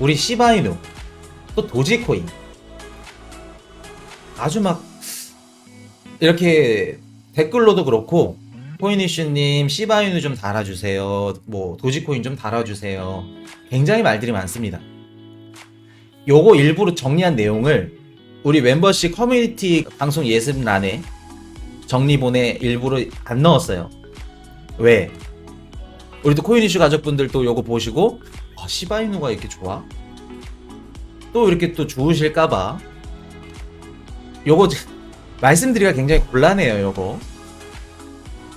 우리 시바이누, 또 도지코인. 아주 막 이렇게 댓글로도 그렇고 코인이슈님 시바이누 좀 달아주세요. 뭐 도지코인 좀 달아주세요. 굉장히 말들이 많습니다. 요거 일부러 정리한 내용을 우리 멤버십 커뮤니티 방송 예습란에 정리본에 일부러 안 넣었어요. 왜? 우리 또 코인이슈 가족분들도 요거 보시고 아, 시바이누가 이렇게 좋아? 또 이렇게 또 좋으실까봐. 요거 말씀드리기가 굉장히 곤란해요 요거.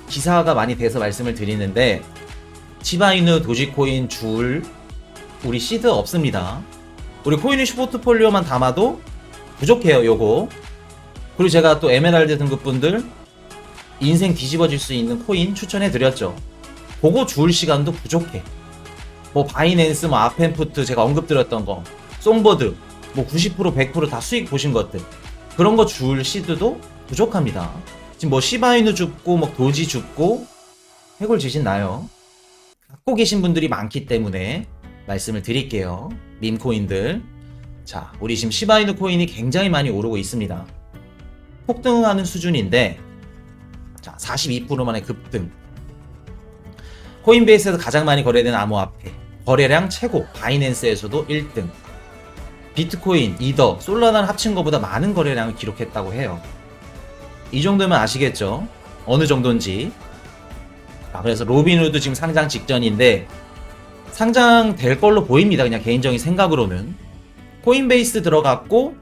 기사가 많이 돼서 말씀을 드리는데 시바이누 도지코인 줄 우리 시드 없습니다. 우리 코인이슈 포트폴리오만 담아도 부족해요 요거. 그리고 제가 또 에메랄드 등급 분들 인생 뒤집어질 수 있는 코인 추천해 드렸죠. 그거 줄 시간도 부족해 뭐 바이낸스 뭐 아펜푸트 제가 언급드렸던 거 송버드 뭐 90% 100%다 수익 보신 것들 그런 거 줄 시드도 부족합니다. 지금 뭐 시바이누 줍고 뭐 도지 줍고 해골 지신 나요. 갖고 계신 분들이 많기 때문에 말씀을 드릴게요. 밈코인들. 자 우리 지금 시바이누 코인이 굉장히 많이 오르고 있습니다. 폭등하는 수준인데 자 42%만의 급등. 코인베이스에서 가장 많이 거래되는 암호화폐 거래량 최고 바이낸스에서도 1등. 비트코인, 이더, 솔라나를 합친 것보다 많은 거래량을 기록했다고 해요. 이 정도면 아시겠죠? 어느 정도인지. 아, 그래서 로빈후드 지금 상장 직전인데 상장될 걸로 보입니다 그냥 개인적인 생각으로는. 코인베이스 들어갔고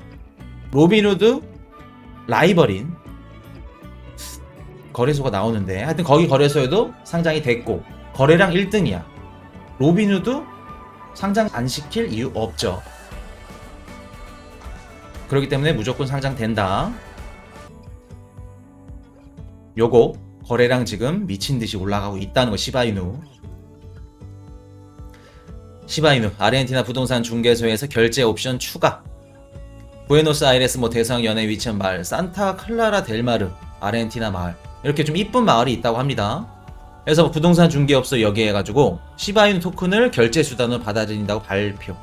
로빈후드 라이벌인 거래소가 나오는데 하여튼 거기 거래소에도 상장이 됐고 거래량 1등이야 로빈후드 상장 안 시킬 이유 없죠. 그렇기 때문에 무조건 상장된다. 요거 거래량 지금 미친 듯이 올라가고 있다는 거 시바이누. 시바이누 아르헨티나 부동산 중개소에서 결제 옵션 추가. 부에노스아이레스 뭐 대성 연에 위치한 마을 산타 클라라 델마르 아르헨티나 마을. 이렇게 좀 이쁜 마을이 있다고 합니다. 그래서 뭐 부동산 중개업소 여기 해가지고 시바이누 토큰을 결제 수단으로 받아들인다고 발표.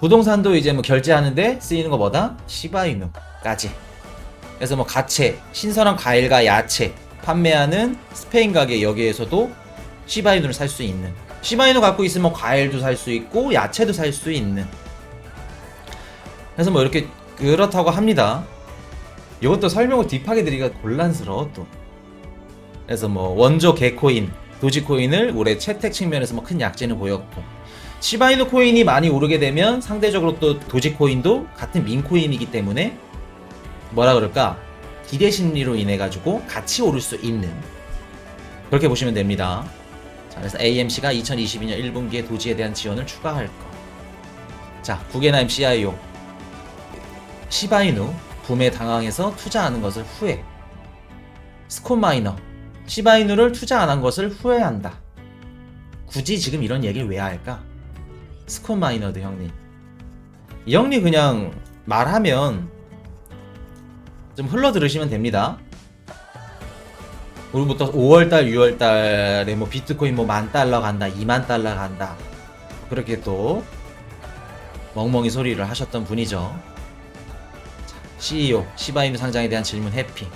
부동산도 이제 뭐 결제하는데 쓰이는 거 뭐다? 시바이누까지. 그래서 뭐 가채, 신선한 과일과 야채 판매하는 스페인 가게 여기에서도 시바이누를 살 수 있는. 시바이누 갖고 있으면 뭐 과일도 살 수 있고 야채도 살 수 있는. 그래서 뭐 이렇게 그렇다고 합니다. 이것도 설명을 딥하게 드리기가 곤란스러워 또. 그래서 뭐 원조 개코인, 도지코인을 올해 채택 측면에서 뭐 큰 약진을 보였고 시바이누 코인이 많이 오르게 되면 상대적으로 또 도지코인도 같은 민코인이기 때문에 뭐라 그럴까 기대 심리로 인해 가지고 같이 오를 수 있는 그렇게 보시면 됩니다. 자, 그래서 AMC가 2022년 1분기에 도지에 대한 지원을 추가할 거. 자, 구게나임 CIO 시바이누 붐에 당황해서 투자하는 것을 후회. 스콘 마이너 시바이누를 투자 안 한 것을 후회한다. 굳이 지금 이런 얘기를 왜 할까? 스콘 마이너드 형님. 이 형님 그냥 말하면 좀 흘러 들으시면 됩니다. 우리부터 5월달, 6월달에 뭐 비트코인 뭐 만 달러 간다, 2만 달러 간다. 그렇게 또 멍멍이 소리를 하셨던 분이죠. CEO 시바이누 상장에 대한 질문 해피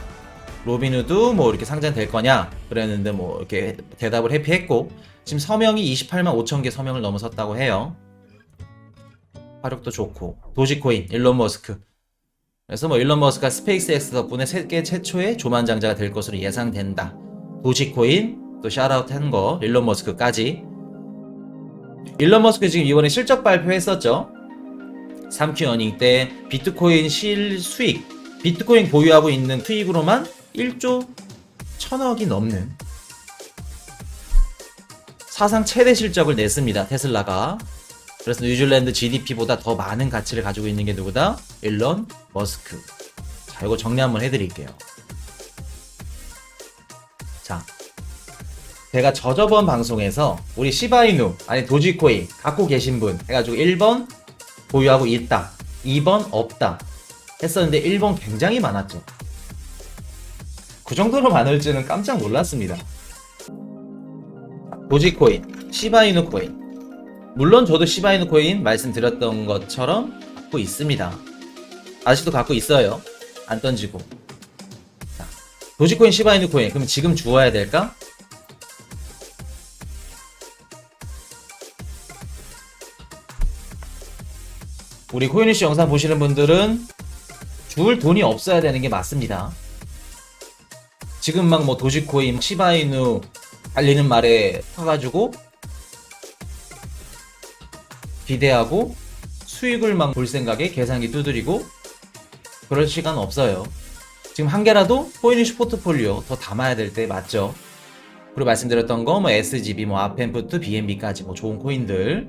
로빈후드 뭐 이렇게 상장될 거냐 그랬는데 뭐 이렇게 대답을 해피했고 지금 서명이 28만 5천 개 서명을 넘어섰다고 해요. 화력도 좋고 도지코인 일론 머스크. 그래서 뭐 일론 머스크가 스페이스X 덕분에 세계 최초의 조만장자가 될 것으로 예상된다. 도지코인 또 샤라웃 한거 일론 머스크까지. 일론 머스크 지금 이번에 실적 발표했었죠? 3Q 어닝 때 비트코인 실 수익, 비트코인 보유하고 있는 수익으로만 1조 1000억이 넘는 사상 최대 실적을 냈습니다. 테슬라가. 그래서 뉴질랜드 GDP보다 더 많은 가치를 가지고 있는 게 누구다? 일론 머스크. 자, 이거 정리 한번 해드릴게요. 자, 제가 저저번 방송에서 우리 시바이누, 아니 도지코인 갖고 계신 분 해가지고 1번 보유하고 있다. 2번 없다. 했었는데 1번 굉장히 많았죠. 그 정도로 많을지는 깜짝 놀랐습니다. 도지코인, 시바이누 코인. 물론 저도 시바이누 코인 말씀드렸던 것처럼 갖고 있습니다. 아직도 갖고 있어요. 안 던지고. 자, 도지코인 시바이누 코인 그럼 지금 주워야 될까? 우리 코인이씨 영상 보시는 분들은 줄 돈이 없어야 되는 게 맞습니다. 지금 막 뭐 도지코인, 시바이누 달리는 말에 타가지고 기대하고 수익을 막 볼 생각에 계산기 두드리고 그럴 시간 없어요. 지금 한 개라도 코인이슈 포트폴리오 더 담아야 될 때 맞죠? 그리고 말씀드렸던 거 뭐 SGB, 뭐 아펜푸트, BNB까지 뭐 좋은 코인들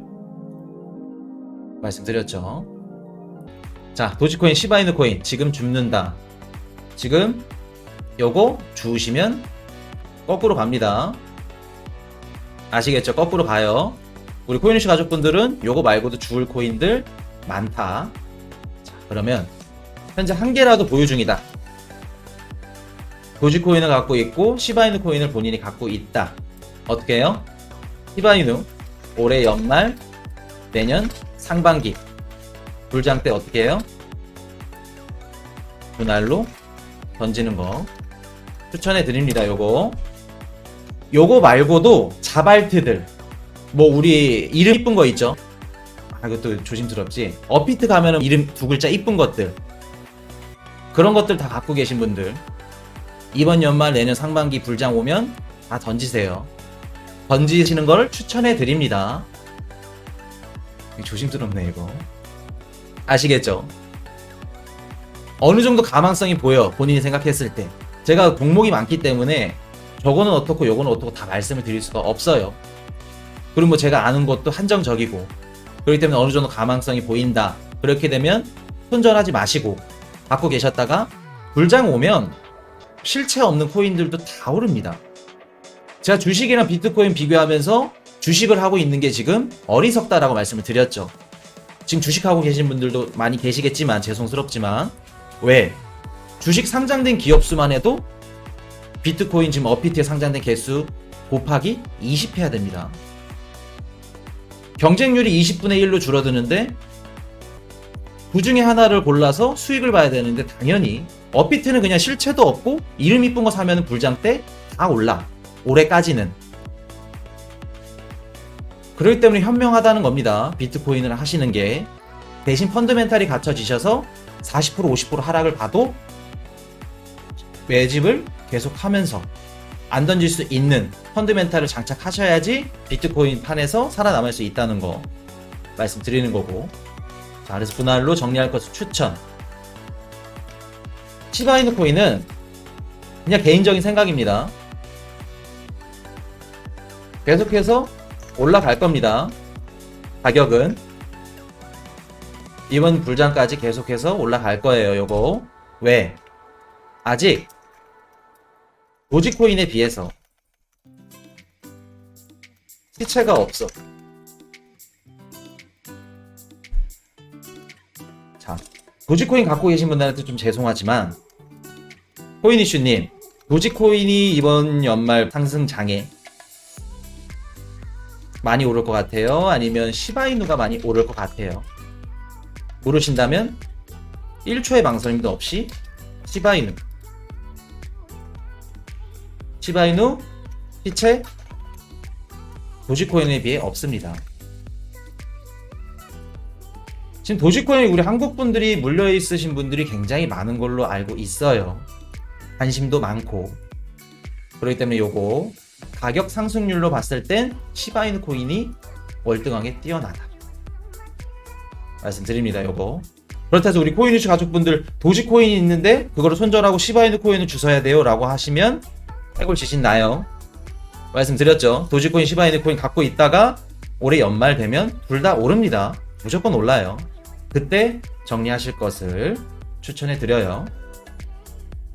말씀드렸죠. 자, 도지코인, 시바이누 코인 지금 줍는다. 지금 요거 주우시면 거꾸로 갑니다. 아시겠죠? 거꾸로 가요. 우리 코인이슈 가족분들은 요거 말고도 주울 코인들 많다. 자, 그러면 현재 한 개라도 보유 중이다. 도지 코인을 갖고 있고 시바이누 코인을 본인이 갖고 있다. 어떻게 해요? 시바이누 올해 연말 내년 상반기 불장 때 어떻게 해요? 분할로 던지는 거 추천해 드립니다. 요거 요거 말고도 자발트들 뭐 우리 이름 이쁜 거 있죠? 아 이것도 조심스럽지. 어피트 가면은 이름 두 글자 이쁜 것들 그런 것들 다 갖고 계신 분들 이번 연말 내년 상반기 불장 오면 다 던지세요. 던지시는 걸 추천해 드립니다. 조심스럽네 이거. 아시겠죠? 어느 정도 가망성이 보여 본인이 생각했을 때 제가 종목이 많기 때문에 저거는 어떻고 요거는 어떻고 다 말씀을 드릴 수가 없어요. 그리고 뭐 제가 아는 것도 한정적이고 그렇기 때문에 어느 정도 가망성이 보인다. 그렇게 되면 손절하지 마시고 갖고 계셨다가 불장 오면 실체 없는 코인들도 다 오릅니다. 제가 주식이랑 비트코인 비교하면서 주식을 하고 있는 게 지금 어리석다라고 말씀을 드렸죠. 지금 주식하고 계신 분들도 많이 계시겠지만 죄송스럽지만 왜? 주식 상장된 기업 수만 해도 비트코인 지금 어피트에 상장된 개수 곱하기 20 해야 됩니다. 경쟁률이 20분의 1로 줄어드는데 그 중에 하나를 골라서 수익을 봐야 되는데 당연히 어피트는 그냥 실체도 없고 이름 이쁜 거 사면 불장 때 다 올라. 올해까지는. 그렇기 때문에 현명하다는 겁니다. 비트코인을 하시는 게. 대신 펀드멘탈이 갖춰지셔서 40% 50% 하락을 봐도 매집을 계속하면서 안 던질 수 있는 펀드멘탈을 장착하셔야지 비트코인 판에서 살아남을 수 있다는 거 말씀드리는 거고. 자 그래서 분할로 정리할 것을 추천. 시바이누 코인은 그냥 개인적인 생각입니다. 계속해서 올라갈 겁니다. 가격은. 이번 불장까지 계속해서 올라갈 거예요 요거. 왜? 아직 도지코인에 비해서 시체가 없어. 자, 도지코인 갖고 계신 분들한테 좀 죄송하지만 코인이슈님, 도지코인이 이번 연말 상승 장에 많이 오를 것 같아요? 아니면 시바이누가 많이 오를 것 같아요? 모르신다면 1초의 망설임도 없이 시바이누 시바이누 시체 도지코인에 비해 없습니다. 지금 도지코인 우리 한국 분들이 물려 있으신 분들이 굉장히 많은 걸로 알고 있어요. 관심도 많고 그렇기 때문에 요거 가격 상승률로 봤을 땐 시바이누 코인이 월등하게 뛰어나다. 말씀드립니다. 요거 그렇다 해서 우리 코인이슈 가족분들 도지코인이 있는데 그거를 손절하고 시바이누 코인을 주셔야 돼요 라고 하시면 해골 지신 나요. 말씀드렸죠. 도지코인, 시바이누 코인 갖고 있다가 올해 연말 되면 둘 다 오릅니다. 무조건 올라요. 그때 정리하실 것을 추천해 드려요.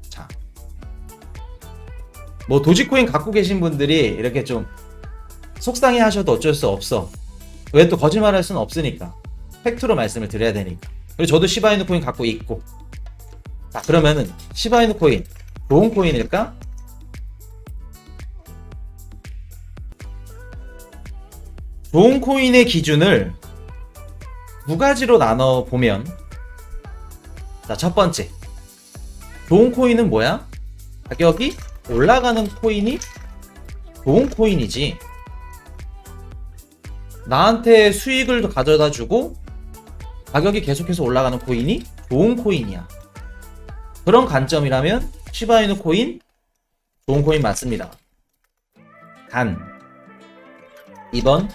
자. 뭐 도지코인 갖고 계신 분들이 이렇게 좀 속상해 하셔도 어쩔 수 없어. 왜 또 거짓말 할 수는 없으니까. 팩트로 말씀을 드려야 되니까. 그리고 저도 시바이누 코인 갖고 있고. 자, 그러면은 시바이누 코인 좋은 코인일까? 좋은 코인의 기준을 두 가지로 나눠 보면 자, 첫 번째. 좋은 코인은 뭐야? 가격이 올라가는 코인이 좋은 코인이지. 나한테 수익을 가져다 주고 가격이 계속해서 올라가는 코인이 좋은 코인이야. 그런 관점이라면 시바이누 코인 좋은 코인 맞습니다. 단 이번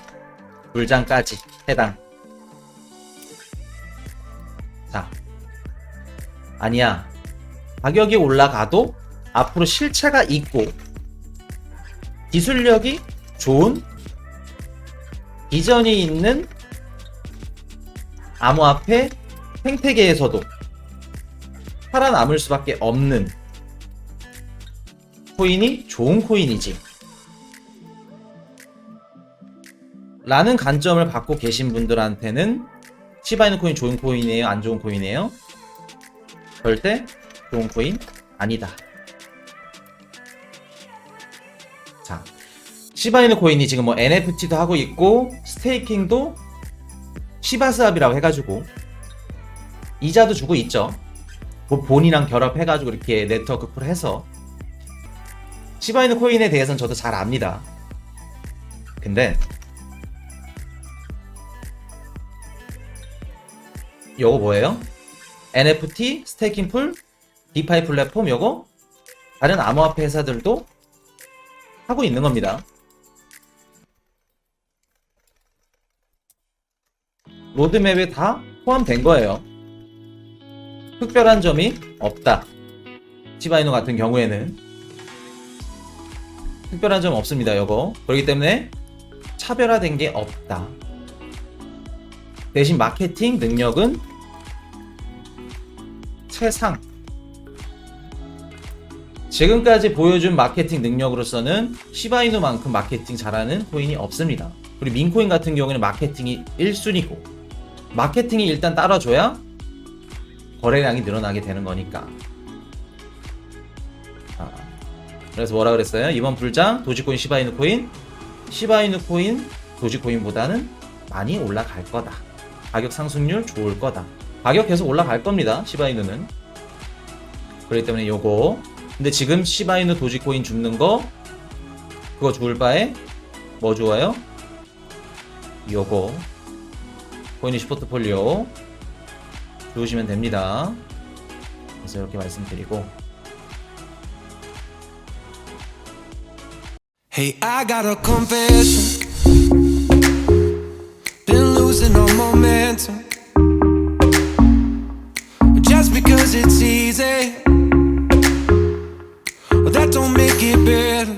불장까지 해당. 자, 아니야. 가격이 올라가도 앞으로 실체가 있고 기술력이 좋은 비전이 있는 암호화폐 생태계에서도 살아남을 수밖에 없는 코인이 좋은 코인이지. 라는 관점을 갖고 계신 분들한테는 시바이누 코인 좋은 코인이에요? 안 좋은 코인이에요? 절대 좋은 코인 아니다. 자, 시바이누 코인이 지금 뭐 NFT도 하고 있고 스테이킹도 시바스압이라고 해가지고 이자도 주고 있죠. 뭐 본이랑 결합해가지고 이렇게 네트워크 풀 해서 시바이누 코인에 대해서는 저도 잘 압니다. 근데 요거 뭐예요? NFT, 스테이킹 풀, 디파이 플랫폼 요거 다른 암호화폐 회사들도 하고 있는 겁니다. 로드맵에 다 포함된 거예요. 특별한 점이 없다. 시바이노 같은 경우에는 특별한 점 없습니다. 요거 그렇기 때문에 차별화된 게 없다. 대신 마케팅 능력은 최상. 지금까지 보여준 마케팅 능력으로서는 시바이누만큼 마케팅 잘하는 코인이 없습니다. 그리고 민코인 같은 경우에는 마케팅이 1순위고 마케팅이 일단 따라줘야 거래량이 늘어나게 되는 거니까. 아, 그래서 뭐라 그랬어요? 이번 불장 도지코인 시바이누 코인 시바이누 코인 도지코인보다는 많이 올라갈 거다. 가격 상승률 좋을 거다. 가격 계속 올라갈 겁니다. 시바이누는. 그렇기 때문에 요거. 근데 지금 시바이누 도지코인 줍는 거 그거 좋을 바에 뭐 좋아요? 요거. 코인이시 포트폴리오 주우시면 됩니다. 그래서 이렇게 말씀드리고 Hey, I got a confession. Losing all momentum. Just because it's easy, that don't make it better.